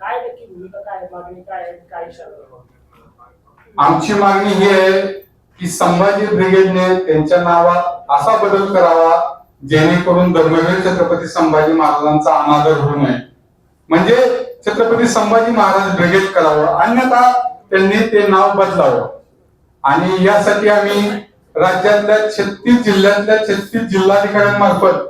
काय नक्की भूमिका काय मागणी काय काय आमची मागणी ही आहे की संभाजी ब्रिगेडने त्यांच्या नावात असा बदल करावा जेणेकरून धर्मवीर छत्रपती संभाजी महाराजांचा अनादर होऊ नये. म्हणजे छत्रपती संभाजी महाराज ब्रिगेड करावं अन्यथा त्यांनी ते नाव बदलावं. आणि यासाठी आम्ही राज्यातल्या छत्तीस जिल्ह्यातल्या छत्तीस जिल्हाधिकाऱ्यांमार्फत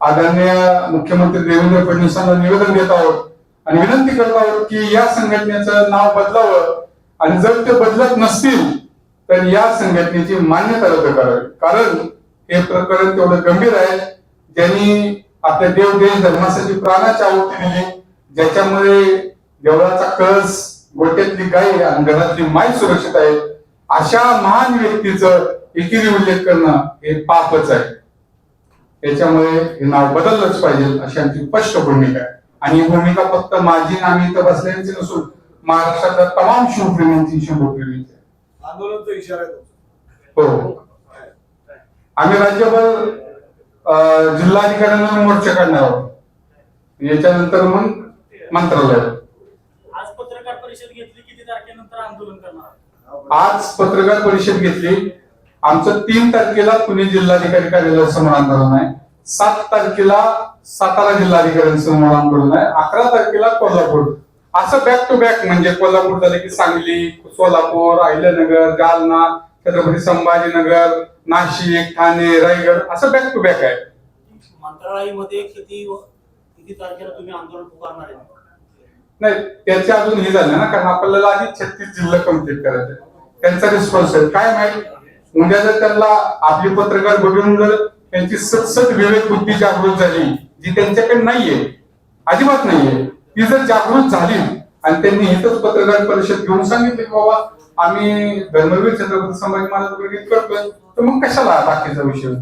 आदरणीय मुख्यमंत्री देवेंद्र फडणवीसांना निवेदन देत आहोत. आणि विनंती करत आहोत की या संघटनेचं नाव बदलावं आणि जर ते बदलत नसतील तर या संघटनेची मान्यता रद्द करावी. कारण हे प्रकरण तेवढं गंभीर आहे. ज्यांनी आपल्या देव देश धर्मासाठी प्राणाची आहुती दिली ज्याच्यामुळे देवळाचा कळस गोट्यातली गाय आणि घरातली माय सुरक्षित आहे अशा महान व्यक्तीचं एकेरी उल्लेख करणं हे पापच आहे. त्याच्यामुळे हे नाव बदललंच पाहिजे अशी आमची स्पष्ट भूमिका आहे. आणि ही भूमिका फक्त माझी आम्ही इथं बसल्याची नसून महाराष्ट्रातल्या तमाम शिवप्रेमींची शिवप्रेमींची. आंदोलनचा इशारा. हो. आम्ही राज्यभर जिल्हाधिकाऱ्यांना मोर्चा काढणार आहोत. याच्यानंतर मग मंत्रालयात आज पत्रकार परिषद घेतली किती तारखेनंतर आंदोलन करणार आज पत्रकार परिषद घेतली. आमचं तीन तारखेला पुणे जिल्हाधिकारी कार्यालयासमोर आंदोलन आहे. सात तारखेला सातारा जिल्हाधिकाऱ्यांसमोर आंदोलन आहे. अकरा तारखेला कोल्हापूर. असं बॅक टू बॅक म्हणजे कोल्हापूर झालं की सांगली सोलापूर अहिल्यानगर जालना छत्रपती संभाजीनगर नाशिक ठाणे रायगड असं बॅक टू बॅक आहे. मंत्रालयामध्ये किती किती तारखेला तुम्ही आंदोलन पुकारणार आहे? नाही त्याचे अजून हे झालं ना कारण आपल्याला आधी छत्तीस जिल्हा कंप्लीट करायचे त्यांचा रिस्पॉन्स आहे. काय माहीत? उद्या जर त्यांना आपली पत्रकार बघून जर त्यांची सतसत विवेक बुद्धी जागृत झाली जी त्यांच्याकडे नाहीये अजिबात नाहीये. ती जर जागृत झाली आणि त्यांनी इथंच पत्रकार परिषद घेऊन सांगितले की बाबा आम्ही धर्मवीर छत्रपती संभाजी महाराज करतोय तर मग कशाला बाकीचा विषय?